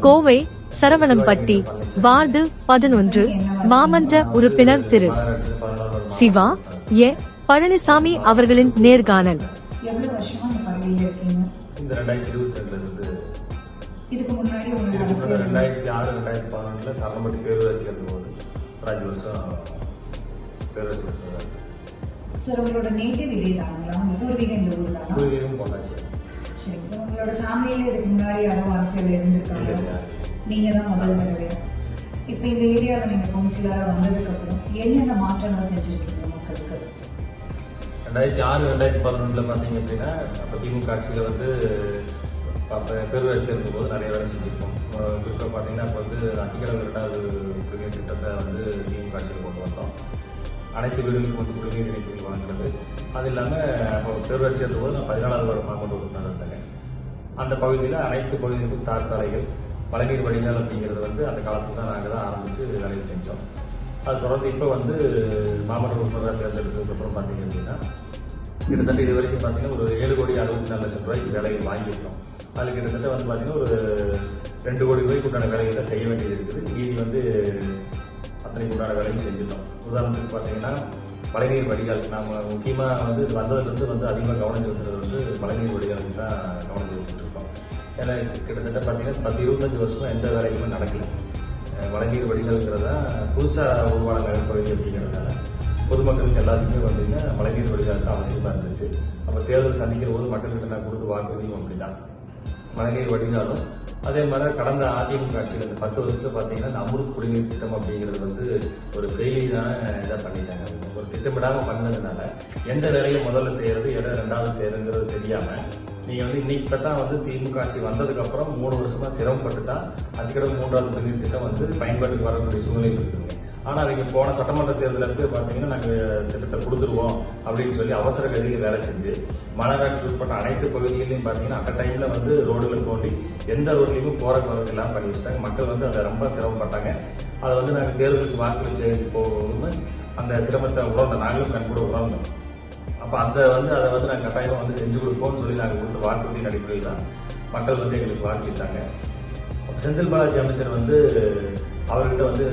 Kovai Saravanampatti ward பதினொன்று மாமன்ற உறுப்பினர் திரு. சிவா எ பழனிசாமி அவர்களின் நேர்காணல். இதுக்கு முன்னாடி ரெண்டாயிரத்தி ஆறு ரெண்டாயிரத்தி பதினொன்றுல பேரூராட்சி இருந்தபோது ஒரு அஞ்சு வருஷம் பேரூராட்சி இருந்தது சார் உங்களோட நேட்டிவ் இதே தானுங்களா? உங்க பூர்வீகம் இந்த ஊர் பூர்வீகம் உங்களோட ஃபேமிலியில இதுக்கு முன்னாடி யாரும் அரசியல் இருந்திருக்காங்க இல்லையா? நீங்க தான் முதல் தடவையா இப்போ இந்த ஏரியாவில் நீங்க கவுன்சிலரா வந்ததுக்கு அப்புறம் என்னென்ன மாற்றங்கள் செஞ்சிருக்கீங்க மக்களுக்கு? ரெண்டாயிரத்தி ஆறு ரெண்டாயிரத்தி பதினொன்றுல பார்த்தீங்க அப்படின்னா அப்போ திமுக ஆட்சியில் வந்து அப்போ பேரூராட்சி இருக்கும்போது நிறைய வேலை செஞ்சுருக்கோம். குறிப்பாக பார்த்தீங்கன்னா அப்போ வந்து அத்திக்கடவு இரண்டாவது குடிநீர் திட்டத்தை வந்து திமுக ஆட்சியில் கொண்டு வந்தோம். அனைத்து வீடுகளுக்கும் வந்து குடிநீர் இணைப்புகள் வழங்குறது அது இல்லாமல் அப்போ பேரூராட்சி இருக்கும்போது நான் பதினாலாவது மாவட்ட உறுப்பினர் இருந்தேன் அந்த பகுதியில் அனைத்து பகுதிகளுக்கும் தார் சாலைகள் மழைநீர் வடிகால் அப்படிங்கிறது வந்து அந்த காலத்தில் தான் நாங்கள் தான் ஆரம்பித்து வேலையை செஞ்சோம். அது தொடர்ந்து இப்போ வந்து மாவட்ட உறுப்பினராக தேர்ந்தெடுத்ததுக்கப்புறம் பார்த்தீங்க அப்படின்னா கிட்டத்தட்ட இது வரைக்கும் பார்த்தீங்கன்னா ஒரு ஏழு கோடி அறுபத்தி நாலு லட்சம் ரூபாய்க்கு வேலையை வாங்கியிருக்கோம். அதில் கிட்டத்தட்ட வந்து பார்த்தீங்கன்னா ஒரு ரெண்டு கோடி ரூபாய்க்கு உண்டான வேலைகளை செய்ய வேண்டியது இருக்குது. மீதி வந்து அத்தனைக்கு உண்டான வேலையும் செஞ்சிட்டோம். உதாரணத்துக்கு பார்த்தீங்கன்னா மழைநீர் வடிகால். நாம் முக்கியமாக வந்து இது வந்ததுலேருந்து வந்து அதிகமாக கவனம் செலுத்துறது வந்து மழைநீர் வடிகாலுக்கு தான் கவனம் செலுத்திட்டு இருக்கோம். ஏன்னா கிட்டத்தட்ட பார்த்தீங்கன்னா பத்து இருபத்தஞ்சு வருஷம் எந்த வேலையுமே நடக்கல. மழைநீர் வடிகாலுங்கிறதா புதுசாக உருவான நகர்ப்பகுதி அப்படிங்கிறதுனால பொதுமக்களுக்கு எல்லாத்துக்குமே பார்த்தீங்கன்னா மழைநீர் வடிகாலுக்கு அவசியமாக இருந்துச்சு. அப்போ தேர்தல் சந்திக்கிற போது மக்கள்கிட்ட நான் கொடுத்து வாக்குறுதியும் அப்படி தான் மழைநீர் வடிகாலும் அதே மாதிரி கடந்த அதிமுக ஆட்சியில் இந்த பத்து வருஷத்துல பார்த்தீங்கன்னா இந்த அமிர்த் குடிநீர் திட்டம் அப்படிங்கிறது வந்து ஒரு ஃபெயிலியரான இதாக பண்ணிட்டாங்க திட்டமிடாமல் பண்ணதுனால எந்த வேலையை முதல்ல செய்யறது எதை ரெண்டாவது செய்யறதுங்கிறது தெரியாமல் நீங்கள் வந்து இன்னைக்கு இப்போ தான் வந்து திமுக ஆட்சி வந்ததுக்கப்புறம் மூணு வருஷமாக சிரமப்பட்டு தான் அதுக்கிடம் மூன்றாவது குடிநீர் திட்டம் வந்து பயன்பாட்டுக்கு வரக்கூடிய சூழ்நிலை இருக்குங்க ஆனால் அவங்க போன சட்டமன்ற தேர்தலில் போய் பார்த்தீங்கன்னா நாங்கள் திட்டத்தை கொடுத்துருவோம் அப்படின்னு சொல்லி அவசர கதியில் வேலை செஞ்சு மாநகராட்சி உட்பட்ட அனைத்து பகுதிகளிலையும் பார்த்தீங்கன்னா அந்த டைமில் வந்து ரோடுகளை தோண்டி எந்த ரோட்லையுமே போகிற வரது பண்ணி வச்சுட்டாங்க. மக்கள் வந்து அதை ரொம்ப சிரமப்பட்டாங்க. அதை வந்து நாங்கள் தேர்தலுக்கு வாக்களிச்சு போகணும்னு அந்த சிரமத்தை உணர்ந்தோம் நாங்களும் கண்கூட உணர்ந்தோம். அப்போ அந்த வந்து அதை வந்து நாங்கள் கட்டாயமாக வந்து செஞ்சு கொடுப்போம்னு சொல்லி நாங்கள் கொடுத்த வாக்குறுதியின் அடிப்படையில் தான் மக்கள் வந்து எங்களுக்கு வாக்களித்தாங்க செந்தில் பாலாஜி அமைச்சர் வந்து அவர்கிட்ட வந்து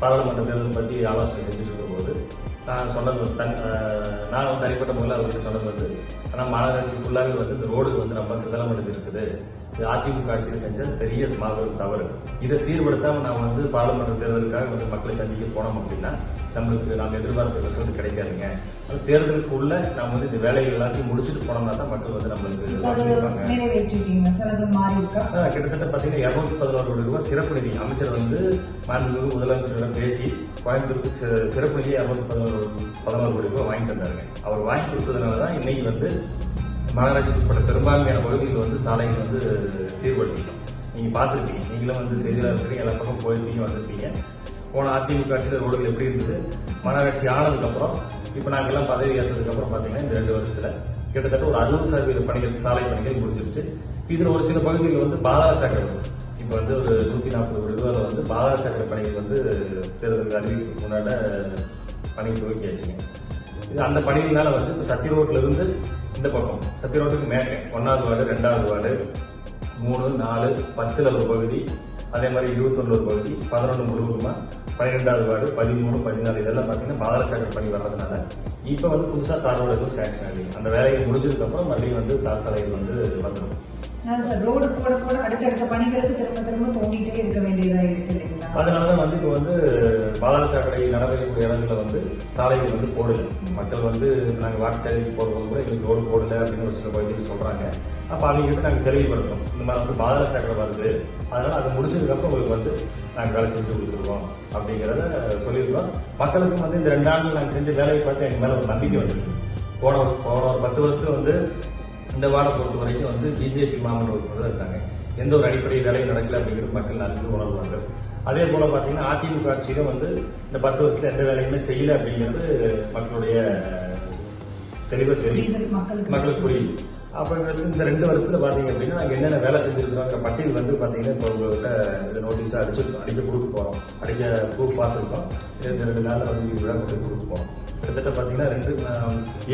பாராளுமன்ற தேர்தல் பற்றி ஆலோசனை செஞ்சுட்டு இருக்கும்போது நான் சொன்னது தன் நான் வந்து தனிப்பட்ட முறையில் அவர்கிட்ட சொன்னது வந்து ஆனால் மாநகராட்சி ஃபுல்லாகவே வந்து இந்த ரோடு வந்து ரொம்ப சிதலம் அடைஞ்சிருக்குது அதிமுக ஆட்சியில் செஞ்ச பெரிய மாபெரும் தவறு. இதை சீர்படுத்தாமல் நான் வந்து பாராளுமன்ற தேர்தலுக்காக வந்து மக்களை சந்திக்க போனோம் அப்படின்னா நம்மளுக்கு நாம் எதிர்பார்த்த ரிசல்ட் கிடைக்காதுங்க. அது தேர்தலுக்கு உள்ள நம்ம வந்து இந்த வேலைகள் எல்லாத்தையும் முடிச்சுட்டு போனோம்னா தான் மக்கள் வந்து நம்மளுக்கு கிட்டத்தட்ட பார்த்தீங்கன்னா இரநூத்தி பதினோரு கோடி ரூபாய் சிறப்பு நிதி அமைச்சர் வந்து மாண்புமிகு முதலமைச்சரிடம் பேசி கோயம்புத்தூருக்கு சிறப்பு நிதி இரநூத்தி பதினோரு பதினோரு கோடி ரூபாய் வாங்கி தந்தாருங்க அவர் வாங்கி கொடுத்ததுனால தான் இன்னைக்கு வந்து மாநகராட்சி உட்பட்ட பெரும்பான்மையான பகுதிகள் வந்து சாலைகள் வந்து சீர்படுத்திக்கணும் நீங்கள் பார்த்துருப்பீங்க. நீங்களும் வந்து செய்தியாக இருக்கிறீங்க எல்லா பக்கம் போயிருப்பீங்க வந்திருப்பீங்க. போன அதிமுக ஆட்சியில் ரோடுகள் எப்படி இருந்தது? மாநகராட்சி ஆனதுக்கப்புறம் இப்போ நாங்கள்லாம் பதவி ஏற்றதுக்கப்புறம் பார்த்தீங்கன்னா இந்த ரெண்டு வருஷத்தில் கிட்டத்தட்ட ஒரு அறுபது சதவீத பணிகள் சாலை பணிகள் முடிஞ்சிருச்சு. இதில் ஒரு சில பகுதிகள் வந்து பாதாள சாக்கடை இப்போ வந்து ஒரு நூற்றி நாற்பது ரூபாயில் வந்து பாதாள சாக்கடை பணிகள் வந்து தேர்தலுக்கு அறிவிக்கு முன்னாடி பணி துவக்கியாச்சுங்க. இது அந்த பணிகளால் வந்து இப்போ சத்திய ரோட்ல இருந்து இந்த பக்கம். சத்திய ரோட்டுக்கு ஒன்றாவது வார்டு ரெண்டாவது வார்டு மூணு நாலு பத்தில் ஒரு பகுதி அதே மாதிரி இருபத்தொன்னு ஒரு பகுதி பதினொன்று முழுவதுமா பன்னிரெண்டாவது வார்டு பதிமூணு பதினாலு இதெல்லாம் பார்த்தீங்கன்னா பாதாள சாக்கடை பணி வர்றதுனால. இப்போ வந்து புதுசாக தார் ரோடு எதுவும் சேங்ஷன் ஆகி அந்த வேலையை முடிஞ்சதுக்கப்புறம் மறுபடியும் வந்து தார் சாலையில் வந்து வந்துடும். சார் ரோடு போட போட அடுத்தடுத்த பணிகளுக்கு திரும்ப திரும்ப தோண்டிகிட்டே இருக்க வேண்டியதாக இருக்குது அதனால தான் வந்து இப்போ வந்து பாதாள சாக்கடை நடவடிக்கை இடங்களில் வந்து சாலைகள் வந்து போடல. மக்கள் வந்து நாங்கள் வாக்குச்சாலைக்கு போடும்போது கூட எங்களுக்கு ரோடு போடல அப்படின்னு ஒரு சில பகுதியில் சொல்கிறாங்க அப்போ அவங்ககிட்ட நாங்கள் தெளிவுபடுத்துறோம். இந்த மாதிரி வந்து பாதாள சாக்கடை வருது. அதனால் அது முடிச்சதுக்கப்புறம் உங்களுக்கு வந்து நாங்கள் வேலை செஞ்சு கொடுத்துருவோம் அப்படிங்கிறத சொல்லியிருக்கோம் மக்களுக்கும் வந்து இந்த ரெண்டு ஆண்டுகள் நாங்கள் செஞ்ச வேலையை பார்த்து எங்கள் மேலே ஒரு நம்பிக்கை வந்துருக்கு. போன போன ஒரு பத்து வருஷத்துல வந்து இந்த வார்டை பொறுத்த வரைக்கும் வந்து பிஜேபி மாமன்ற உறுப்பினர் இருக்காங்க. எந்த ஒரு அடிப்படை வேலையும் நடக்கல அப்படிங்கிறது மக்கள் நன்கு உணர்வார்கள். அதே போல பார்த்தீங்கன்னா அதிமுக ஆட்சியிலும் வந்து இந்த பத்து வருஷத்துல எந்த வேலையுமே செய்யல அப்படிங்கிறது மக்களுடைய தெளிவாக தெரியும். மக்களுக்கு. புரியுது. அப்போ இந்த ரெண்டு வருஷத்துல பார்த்தீங்க அப்படின்னா நாங்கள் என்னென்ன வேலை செஞ்சிருக்கிறோங்கிற பட்டியல் வந்து பார்த்தீங்கன்னா இப்போ உங்கள்கிட்ட இந்த நோட்டீஸை அடிச்சு அடிக்க கொடுக்க போகிறோம் அடிக்க ப்ரூஃப் பார்த்துருக்கோம். இந்த ரெண்டு நாளில் வந்து விழா கொண்டு கொடுக்க போகிறோம் கிட்டத்தட்ட பார்த்தீங்கன்னா ரெண்டு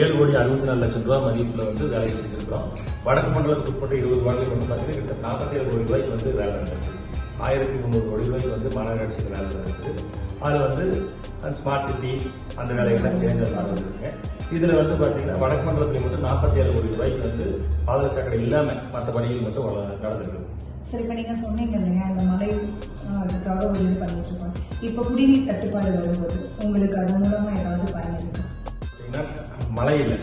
ஏழு கோடி அறுபத்தி நாலு லட்சம் ரூபா மதிப்பில் வந்து வேலை செஞ்சுருக்கிறோம். வடக்கு மண்டலத்துக்கு உட்பட்ட இருபது வார்டுகளுக்கு வந்து பார்த்தீங்கன்னா கிட்ட நாற்பத்தி ஏழு கோடி ரூபாய்க்கு வந்து வேலை நடந்திருக்கு. ஆயிரத்தி முந்நூறு கோடி ரூபாய்க்கு வந்து மாநகராட்சிக்கு வேலை நடக்குது. அது வந்து ஸ்மார்ட் சிட்டி அந்த வேலைகள்லாம் சேர்ந்து நடந்துருக்குங்க இதில் வந்து பார்த்தீங்கன்னா வடக்கு மண்டலத்தில் மட்டும் நாற்பத்தி ஏழு கோடி ரூபாய்க்கு வந்து பாதக சாக்கடை இல்லாமல் மற்ற பணிகள் மட்டும் வள- நடந்திருக்கு. சரி இப்போ நீங்கள் சொன்னீங்க இல்லையா அந்த ஆஹ், அதுக்காக ஒரு இது பண்ணிட்டு இருக்கோம். இப்போ குடிநீர் தட்டுப்பாடு வரும்போது உங்களுக்கு அது மூலமாக ஏதாவது பயன் இருக்கா? பார்த்தீங்கன்னா மழை இல்லை.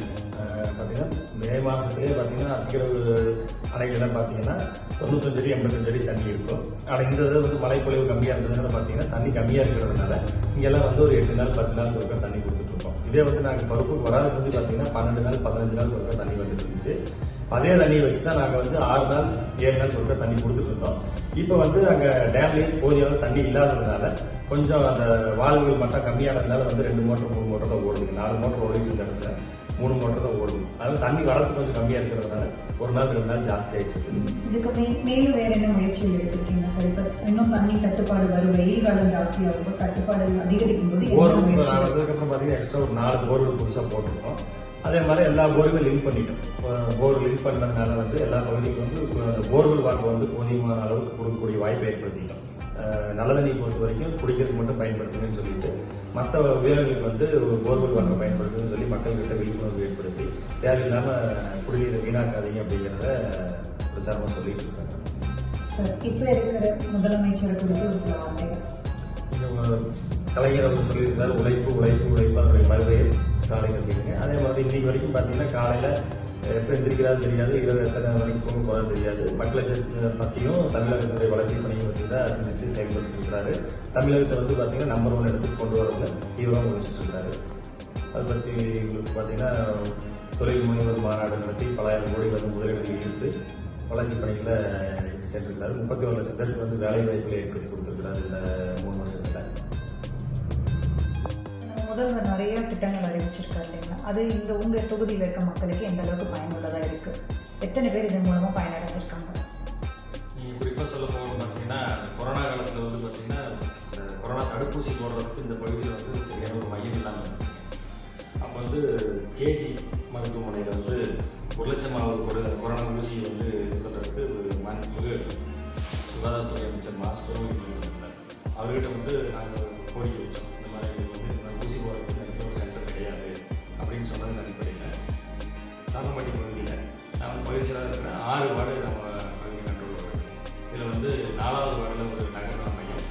பார்த்தீங்கன்னா மே மாதத்துலேயே பார்த்தீங்கன்னா அத்திக்கிறவு அணைகள்லாம் பார்த்தீங்கன்னா தொண்ணூத்தஞ்சு அடி அடி தண்ணி இருக்கும். ஆனால் இந்த இதில் வந்து மழை பொழிவு கம்மியாக இருந்ததுனால பார்த்தீங்கன்னா தண்ணி கம்மியாக இருக்கிறதுனால இங்கெல்லாம் வந்து ஒரு எட்டு நாள் பத்து நாள் ஒருக்கா தண்ணி கொடுத்துட்ருக்கோம் இதே வந்து நாங்கள் பருப்புக்கு வராது வந்து பார்த்தீங்கன்னா பன்னெண்டு நாள் பதினஞ்சு நாள் ஒருக்கா தண்ணி வந்துட்டு இருந்துச்சு. அதே தண்ணியை வச்சு தான் நாங்கள் வந்து ஆறு நாள் ஏழு நாள் ஒருக்கா தண்ணி கொடுத்துட்டு இருந்தோம். இப்போ வந்து அங்கே டேம்லேயும் போதியான தண்ணி இல்லாததுனால கொஞ்சம் அந்த வால்வுகள் மட்டும் கம்மியானதுனால வந்து ரெண்டு மோட்டர் மூணு மோட்டர் தான் ஓடுது. நாலு மோட்டர் ஓடிட்டு இருந்த இடத்துல மூணு மோட்டர் தான் ஓடுது. அதனால தண்ணி வரத்து கொஞ்சம் கம்மியாக இருக்கிறதுனால ஒரு நாள் ரெண்டு நாள் ஜாஸ்தி ஆயிட்டு இருக்கு. இதுக்கு மே மேலும் வேற என்ன முயற்சிகள் எடுத்திருக்கீங்க சார்? இப்போ இன்னும் தண்ணி தட்டுப்பாடு வரும். வெயில் காலம் ஜாஸ்தியாகும் போது தட்டுப்பாடு அதிகரிக்கும் போது போர் முயற்சி? நான் வந்ததுக்கப்புறம் பார்த்தீங்கன்னா எக்ஸ்ட்ரா ஒரு நாலு போர்வெல் புதுசாக போட்டிருக்கோம். அதே மாதிரி எல்லா போருமே லிங்க் பண்ணிட்டோம். போர் லிங்க் பண்ணதுனால வந்து எல்லா பகுதிக்கும் வந்து போர்வெல் வாட்டர் வந்து போதியமான அளவுக்கு கொடுக்கக்கூடிய வாய்ப்பை ஏற்படுத்திட்டோம். நல்ல தண்ணி பொறுத்த வரைக்கும் குடிக்கிறதுக்கு மட்டும் பயன்படுத்துங்கன்னு சொல்லிட்டு மற்ற உயரங்களுக்கு வந்து போர்வெல் வாட்டர் பயன்படுத்துன்னு சொல்லி மக்கள்கிட்ட விழிப்புணர்வு ஏற்படுத்தி தேவையில்லாமல் குடிநீரை வீணாக்காதீங்க அப்படிங்கிறத பிரச்சாரமாக சொல்லிட்டு இருக்காங்க. சார் இப்போ இருக்கிற முதலமைச்சரை குறித்து ஒரு சில வார்த்தைகள். இங்க கலைஞர் அவர் சொல்லியிருந்தார் உழைப்பு உழைப்பு உழைப்பு அதனுடைய மறுபெயர் ஸ்டாலின் அப்படிங்க அதே மாதிரி இன்னைக்கு வரைக்கும் பார்த்தீங்கன்னா காலையில் எப்போ எந்திரிக்கிறாரு தெரியாது இரவு எத்தனை வரைக்கும் தூங்க போகிறது தெரியாது. மக்கள் பற்றியும் தமிழகத்தினுடைய வளர்ச்சி பணியை பற்றி தான் சிந்திச்சு செயல்பட்டு இருக்கிறாரு. தமிழகத்தை வந்து பார்த்தீங்கன்னா நம்பர் ஒன் இடத்துக்கு கொண்டு வரதுல தீவிரம் முயற்சிட்டு இருக்காரு அதை பற்றி உங்களுக்கு பார்த்தீங்கன்னா தொழில் முனைவர் மாநாடு நடத்தி பலாயிரம் கோடி வந்து முதலீடுகள் ஈர்த்து வளர்ச்சி பணிகளை சென்றிருக்காரு. முப்பத்தி ஒரு லட்சம் பேருக்கு வந்து வேலை வாய்ப்புகளை ஏற்படுத்தி கொடுத்துருக்கிறாரு இந்த மூணு வருஷத்தில். முதல்வர் நிறைய திட்டங்கள் அறிவிச்சிருக்காரு இல்லைங்களா? அது இந்த உங்கள் தொகுதியில் இருக்க மக்களுக்கு எந்த அளவுக்கு பயனுள்ளதாக இருக்குது எத்தனை பேர் இதன் மூலமாக பயனடைஞ்சிருக்காங்க? நீங்கள் குறிப்பாக சொல்ல போகணும் பார்த்தீங்கன்னா கொரோனா காலத்தில் வந்து பார்த்தீங்கன்னா கொரோனா தடுப்பூசி போடுறதுக்கு இந்த பகுதியில் வந்து சரியான ஒரு மையம் இல்லாமல் இருந்துச்சு. வந்து கேஜி மருத்துவமனையில் வந்து ஒரு லட்சமாவது கூட கொரோனா ஊசி வந்து இது மாண்புமிகு சுகாதாரத்துறை அமைச்சர் மாஸ்கரும் இருந்தார். அவர்கிட்ட வந்து நாங்கள் கோரிக்கை வச்சோம். இந்த மாதிரி வந்து இந்த மாதிரி ஊசி போகிறதுக்கு ஒரு சென்டர் கிடையாது அப்படின்னு சொன்னது அடிப்படையில் சாலம்பட்டி பகுதியில் நான் பயிற்சியாக இருக்கிற ஆறு வார்டு நம்ம பகுதி கண்ட்ரோல் வருது இதில் வந்து நாலாவது வார்டில் ஒரு நகர்ந்த மையம்.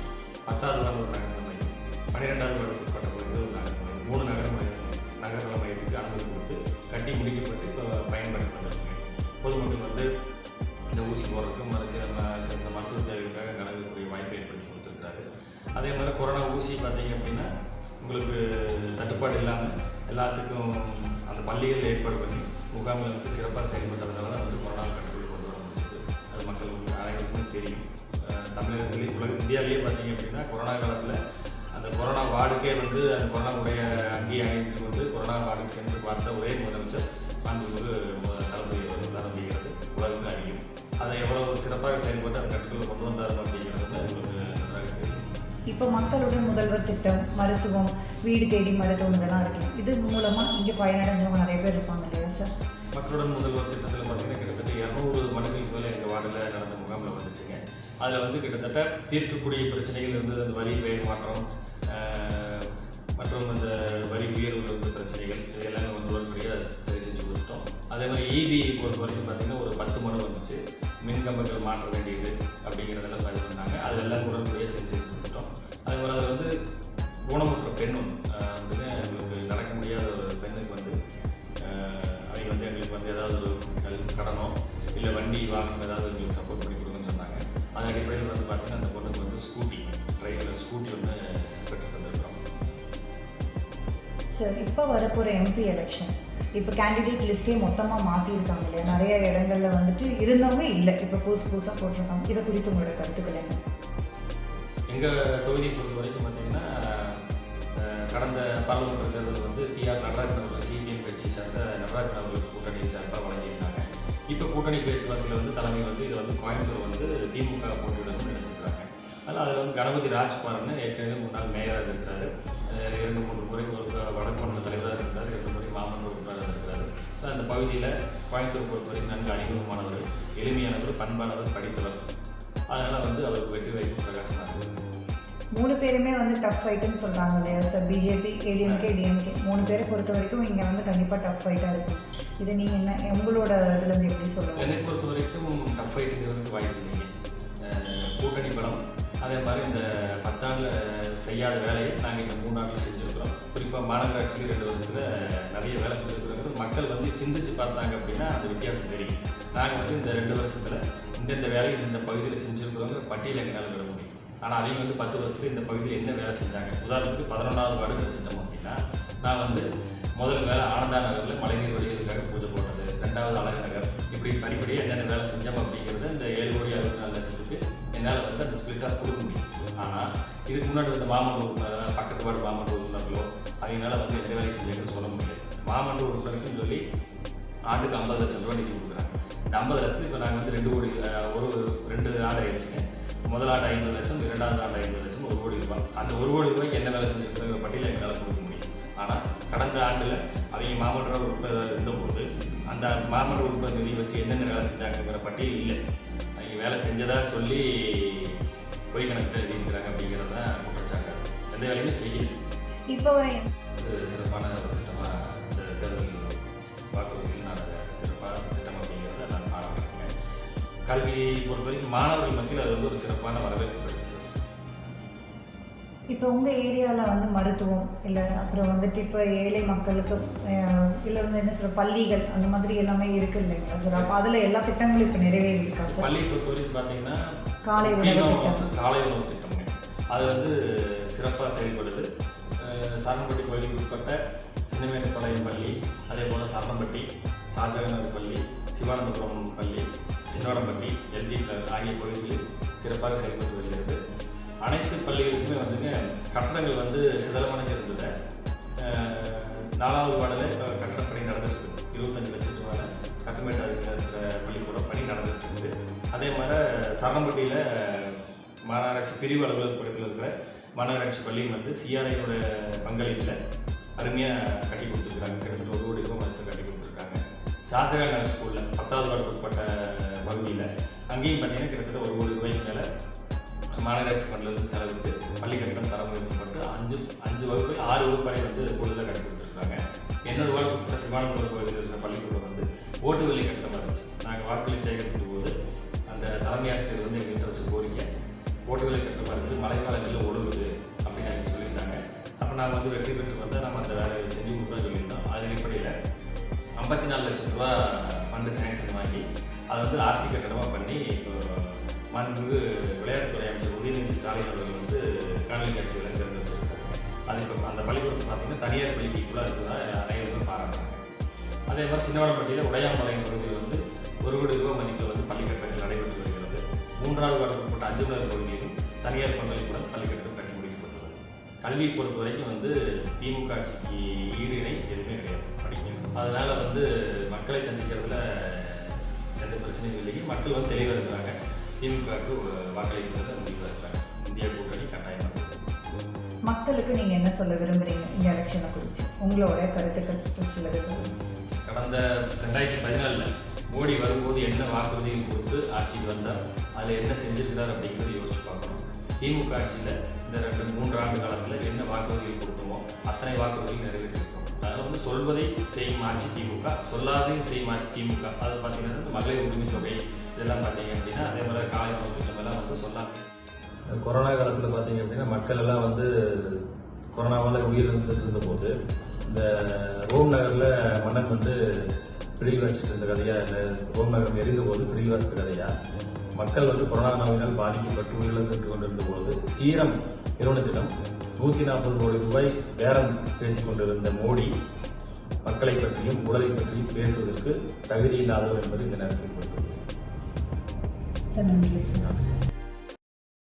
பத்தாவது வார்டு ஒரு நகர்ந்த மையம். பன்னிரெண்டாவது வார்டு நகர்நல மையத்துக்கு அனுமதி கொடுத்து கட்டி முடிக்கப்பட்டு இப்போ பயன்படுத்தி வந்திருக்கு பொதுமக்கள் வந்து இந்த ஊசி போடுறதுக்கும் அது சில சில சில மருத்துவ தேவைகளுக்காக கலந்துக்கூடிய வாய்ப்பை ஏற்படுத்தி கொடுத்துருக்காரு அதே மாதிரி கொரோனா ஊசி பார்த்தீங்க அப்படின்னா உங்களுக்கு தட்டுப்பாடு இல்லாமல் எல்லாத்துக்கும் அந்த பள்ளிகள் ஏற்பாடு பண்ணி முகாமில் வந்து சிறப்பாக செயல்பட்டதுனால தான் வந்து கொரோனா கட்டுக்குள் கொண்டு வர முடியுது அது மக்களுக்கு அனைவருக்கும் தெரியும். தமிழகத்திலே உலக இந்தியாவிலேயே பார்த்தீங்க அப்படின்னா கொரோனா காலத்தில் அந்த கொரோனா வார்டுக்கே வந்து அந்த கொரோனா உடைய அங்கேயே அணிவித்து கொண்டு கொரோனா வார்டுக்கு சென்று பார்த்த ஒரே முதலமைச்சர் மாண்புமிகு தளபதி அவர்கள் தான் அப்படிங்கிறது உலகம் அறியும். அதை எவ்வளவு சிறப்பாக செயல்பட்டு அந்த கட்டுக்குள்ள கொண்டு வந்தார் அப்படிங்கிறது உங்களுக்கு நன்றாக தெரியும். இப்போ மக்களுடைய முதல்வர் திட்டம் மருத்துவம் வீடு தேடி மருத்துவம் இதெல்லாம் இருக்கு. இது மூலமாக இங்கே பயனடைஞ்சவங்க நிறைய பேர் இருப்பாங்க இல்லையா சார் மக்களுடன் முதல்வர் திட்டத்தில் பார்த்தீங்கன்னா கிட்டத்தட்ட இரநூறு மனுக்களுக்கு மேலே எங்கள் வார்டில் நடந்த முகாமில் வந்துச்சுங்க. அதில் வந்து கிட்டத்தட்ட தீர்க்கக்கூடிய பிரச்சனைகள் இருந்தது. அந்த வரி பெயர் மாற்றம் மற்றும் அந்த வரி உயர்வு இருந்த பிரச்சனைகள் இது எல்லாமே வந்து உடன்படியாக சரி செஞ்சு கொடுத்துட்டோம். அதே மாதிரி இபி பொறுத்த வரைக்கும் பார்த்தீங்கன்னா ஒரு பத்து மனு வந்துச்சு. மின் கம்பங்கள் மாற்ற வேண்டியது அப்படிங்கிறதெல்லாம் பதிவு பண்ணாங்க. அது எல்லாம் உடன்படியாக சரி செஞ்சு கொடுத்துட்டோம். அதே மாதிரி அது வந்து ஊனமுற்ற பெண்ணும் வந்து எங்களுக்கு நடக்க முடியாத ஒரு பெண்ணுக்கு வந்து அவங்க வந்து எங்களுக்கு வந்து ஏதாவது ஒரு கடனோ இல்லை வண்டி வாகனம் ஏதாவது எங்களுக்கு சப்போர்ட் பண்ணி கொடுங்கன்னு சொன்னாங்க. அதன் அடிப்படையில் வந்து பார்த்தீங்கன்னா அந்த பொண்ணுக்கு வந்து ஸ்கூட்டி டிரைவர் ஸ்கூட்டி ஒன்று சார் இப்போ வரப்போகிற எம்பி எலெக்ஷன் இப்போ கேண்டிடேட் லிஸ்ட்டே மொத்தமாக மாற்றிருக்காங்க இல்லையா? நிறைய இடங்கள்ல வந்துட்டு இருந்தவங்க இல்லை. இப்போ புதுசு புதுசாக போட்டிருக்காங்க. இதை குறித்து உங்களோட கருத்துக்கள் என்ன? எங்கள் தொகுதியை பொறுத்த வரைக்கும் பார்த்தீங்கன்னா ஆஹ் கடந்த பாராளுமன்ற தேர்தல் வந்து பிஆர் நடராஜன் அவர்கள் சிபிஎம் கட்சியை சேர்ந்த நடராஜன் அவர்களுக்கு கூட்டணியை சார்பாக வழங்கியிருந்தாங்க. இப்போ கூட்டணி பேச்சுவார்த்தையில் வந்து தலைமை வந்து இதில் வந்து கோயம்புத்தூர் வந்து திமுக போட்டியிடணும்னு எடுத்துருக்காங்க. அதில் அதில் வந்து கணபதி ராஜ்குமார்னு ஏற்கனவே முன்னாள் மேயராக இருக்கிறாரு பகுதியில் கோயம்புத்தூர் பொறுத்தவரைக்கும் நன்கு அறிமுகமானவர் எளிமையானவர் பண்பானவர் படித்தவர். அதனால் வந்து அவருக்கு வெற்றி வாய்ப்பு பிரகாசமாக இருக்குது மூணு பேருமே வந்து டஃப் ஃபைட்டுன்னு சொல்கிறாங்க இல்லையா சார் பிஜேபி ஏடிஎம்கே டிஎம்கே மூணு பேரை பொறுத்த வரைக்கும் இங்கே வந்து கண்டிப்பாக டஃப் ஃபைட்டாக இருக்கும் இது நீங்கள் என்ன உங்களோட இதுலேருந்து எப்படி சொல்லுங்கள் என்னை பொறுத்த வரைக்கும் டஃப் ஃபைட்டுங்கிறதுக்கு வாய்ப்பு இல்லைங்க. கூட்டணி பலம். அதே மாதிரி இந்த பத்தாண்டில் செய்யாத வேலையை நாங்கள் இந்த மூணு நாட்டில் செஞ்சுருக்கிறோம். குறிப்பாக மாநகராட்சிக்கு ரெண்டு வருஷத்தில் நிறைய வேலை செஞ்சுருக்கிறது மக்கள் வந்து சிந்திச்சு பார்த்தாங்க அப்படின்னா அந்த வித்தியாசம் தெரியும். நாங்கள் வந்து இந்த ரெண்டு வருஷத்தில் இந்தந்த வேலையை இந்த பகுதியில் செஞ்சுருக்கிறோங்கிற பட்டியல் எங்களால் விட முடியும். ஆனால் அவங்க வந்து பத்து வருஷத்துல இந்த பகுதியில் என்ன வேலை செஞ்சாங்க? உதாரணத்துக்கு பதினொன்றாவது வார்டு எடுத்துட்டோம் அப்படின்னா நான் வந்து முதல் வேலை ஆனந்தா நகரில் மழைநீர் வடிகிறதுக்காக பூஜை போடுறது ரெண்டாவது அழகு நகர். இப்படி படிப்படியாக என்னென்ன வேலை செஞ்சோம் அப்படிங்கிறத இந்த ஏழு கோடி அறுபத்தி நாலு லட்சத்துக்கு என்னால் வந்து அந்த ஸ்பிளிட்டாக கொடுக்க முடியும். ஆனால் இதுக்கு முன்னாடி இந்த மாமன் உறுப்பினர் பக்கத்து வார்டு மாமன்ற உறுப்பினர்களோ அவங்களால வந்து எந்த வேலையும் செய்யணும்னு சொல்ல முடியாது. மாமன்ற உறுப்பினருக்குன்னு சொல்லி ஆண்டுக்கு ஐம்பது லட்சம் ரூபா நிதி கொடுக்குறாங்க. இந்த ஐம்பது லட்சம் இப்போ நாங்கள் வந்து ரெண்டு கோடி ஒரு ரெண்டு ஆண்டு ஆயிடுச்சுங்க. முதல் ஆண்டு ஐம்பது லட்சம் இரண்டாவது ஆண்டு ஐம்பது லட்சம் ஒரு கோடி ரூபாய். அந்த ஒரு கோடி ரூபாய்க்கு என்ன வேலை செஞ்சுருக்கிற பட்டியலில் எங்களால் கொடுக்க முடியும். ஆனால் கடந்த ஆண்டில் அவங்க மாமன்ற உறுப்பினர் இருந்தபோது அந்த மாமன்ற உறுப்பினர் நிதி வச்சு என்னென்ன வேலை செஞ்சாங்கிற பட்டியல் இல்லை. அவங்க வேலை செஞ்சதாக சொல்லி பொய் கணக்கு எழுதியிருக்கிறாங்க அப்படிங்கிறது தான் குற்றச்சாட்டு. எந்த வேலையுமே செய்யலை. இப்போ வரை ஒரு சிறப்பான ஒரு திட்டமாக இந்த தேர்தல் வாக்குறுதியில் நான் அதை சிறப்பான திட்டம் அப்படிங்கிறத நான் பாராட்டுறேன் கல்வியை பொறுத்த வரைக்கும் மாணவர்கள் மத்தியில் அது வந்து ஒரு சிறப்பான வரவேற்பு இப்போ உங்கள் ஏரியாவில் வந்து மருத்துவம் இல்லை அப்புறம் வந்துட்டு இப்போ ஏழை மக்களுக்கு இல்லை வந்து என்ன சொல்ற பள்ளிகள் அந்த மாதிரி எல்லாமே இருக்கு இல்லைங்களா சார்? அப்போ அதில் எல்லா திட்டங்களும் இப்போ நிறைவேறி இருக்கா சார்? பள்ளியை பொறுத்த வரைக்கும் பார்த்தீங்கன்னா காலை உணவு திட்டம். காலை உணவு திட்டம்ங்க அது வந்து சிறப்பாக செயல்படுது. சாரம்பட்டி கோயிலுக்கு உட்பட்ட சின்னமேட்டுப்பாளையம் பள்ளி அதே போல் சாரணம்பட்டி ஷாஜகாநகர் பள்ளி சிவானந்தபுரம் பள்ளி சின்னோடம்பட்டி எல்ஜி ஆகிய பகுதிகளில் சிறப்பாக செயல்பட்டு வருகிறது. அனைத்து பள்ளிகளுக்குமே வந்துங்க கட்டடங்கள் வந்து சிதலமடைஞ்சு இருந்தது நாலாவது வார்டில் இப்போ கட்டட பணி நடந்துருக்கு. இருபத்தஞ்சு லட்சத்து மேலே கத்துமேட்டு அருகில் இருக்கிற பள்ளிக்கூட பணி நடந்துட்டு இருக்குது அதே மாதிரி சரணம்பட்டியில் மாநகராட்சி பிரிவு அலுவலக பக்கத்தில் இருக்கிற மாநகராட்சி பள்ளியும் வந்து சிஆர்ஐயோட பங்களிப்பில் அருமையாக கட்டி கொடுத்துருக்காங்க கிட்டத்தட்ட ஒரு கோடி ரூபாய் மதிப்பு கட்டி கொடுத்துருக்காங்க. ஷாஜகான் நகர் ஸ்கூலில் பத்தாவது வார்டு உட்பட்ட பகுதியில் அங்கேயும் பார்த்தீங்கன்னா கிட்டத்தட்ட ஒரு கோடி ரூபாய்க்கு மேலே மாநகராட்சி ஃபண்ட்லேருந்து செலவிட்டு பள்ளி கட்டணம் தரம் உயர்த்தப்பட்டு அஞ்சு அஞ்சு வகுப்பு ஆறு வகுப்பு வரை வந்து கூடுதலாக கட்டி கொடுத்துருக்காங்க. என்னோட வாழ்க்கை சிவானந்தபுரம் கோயில் இருக்கிற பள்ளிக்கூடம் வந்து ஓட்டு வெள்ளி கட்டணமாக இருந்துச்சு. நாங்கள் வாக்குகளை சேகரிக்கும் போது அந்த தலைமை ஆசிரியர் வந்து எங்கள்கிட்ட வச்சு கோரிக்கை ஓட்டு வெள்ளி கட்டணம் நாம் வந்து வெற்றி பெற்று வந்து நம்ம அந்த வேலையை செஞ்சு கொடுக்க சொல்லியிருந்தோம். அது அடிப்படையில் ஐம்பத்தி நாலு லட்சம் ரூபா ஃபண்டு சேங்ஷன் வாங்கி அதை வந்து ஆர்சி கட்டணமாக பண்ணி இப்போ மாண்புமிகு விளையாட்டுத்துறை அமைச்சர் உதயநிதி ஸ்டாலின் அவர்கள் வந்து காணொலி காட்சிகளை திறந்து வச்சிருக்காங்க அது இப்போ அந்த பள்ளிக்கூடத்தை பார்த்தீங்கன்னா தனியார் பள்ளிக்குள்ளே இருக்கிறதா அனைவரும் பாராட்டுறாங்க. அதே மாதிரி சின்னவடப்பட்டியில் உடையாமலை பகுதியில் வந்து ஒரு கோடி ரூபாய் மதிப்பில் வந்து பள்ளி கட்டடங்கள் நடைபெற்று வருகிறது. மூன்றாவது வார்டு உட்பட்ட அஞ்சுமலர் பகுதியிலும் தனியார் பங்களிப்புடன் பள்ளி கல்வியை பொறுத்த வரைக்கும் வந்து திமுக ஆட்சிக்கு ஈடு இணை எதுவுமே கிடையாது. படிக்கணும். அதனால வந்து மக்களை சந்திக்கிறதுல எந்த பிரச்சனையும் இல்லைங்க. மக்கள் வந்து தெளிவாக இருக்கிறாங்க. திமுகவுக்கு வாக்களிக்கிறதுல முடிவாக இருக்கிறாங்க இந்தியா கூட்டணி கட்டாயமாக மக்களுக்கு நீங்கள் என்ன சொல்ல விரும்புகிறீங்க இந்த எலெக்ஷனை குறித்து உங்களோட கருத்துக்கள் சிலது சொல்லுங்கள் கடந்த ரெண்டாயிரத்தி பதினாலில் மோடி வரும்போது என்ன வாக்குறுதிகள் கொடுத்து ஆட்சிக்கு வந்தார்? அதில் என்ன செஞ்சிருக்கிறார் அப்படிங்கிறத யோசிச்சு பார்க்கணும். திமுக ஆட்சியில் இந்த ரெண்டு மூன்று ஆண்டு காலத்தில் என்ன வாக்குறுதிகள் கொடுத்தோமோ அத்தனை வாக்குறுதிகள் நிறைவேற்றிருக்கோம். அதாவது வந்து சொல்வதை செய்யும் ஆட்சி திமுக சொல்லாதையும் செய்யும் ஆட்சி திமுக. அது பார்த்தீங்கன்னா இந்த மகளிர் உரிமை தொகை இதெல்லாம் பார்த்தீங்க அப்படின்னா அதே மாதிரி காலை உணவு எல்லாம் வந்து சொல்லாமல் கொரோனா காலத்தில் பார்த்தீங்க அப்படின்னா மக்கள் எல்லாம் வந்து கொரோனாவால் உயிர் இருந்துட்டு இருந்தபோது இந்த ரோம் நகரில் மன்னன் வந்து பிடியில் வச்சுட்டு இருந்த கதையா? இல்லை ரோம் நகரம் எரிந்த போது பிடியில் வச்ச கதையா? மக்கள் வந்து கொரோனா நோயினால் பாதிக்கப்பட்டு உயிரிழந்து கொண்டிருந்த போது சீரம் நிறுவனத்திடம் நூற்றி நாற்பது கோடி ரூபாய் பேரம் பேசிக் கொண்டிருந்த மோடி மக்களை பற்றியும் உடலை பற்றியும் பேசுவதற்கு தகுதி இல்லாதவர் என்பது இந்த நேரத்தில் குறிப்பிடுகிறேன்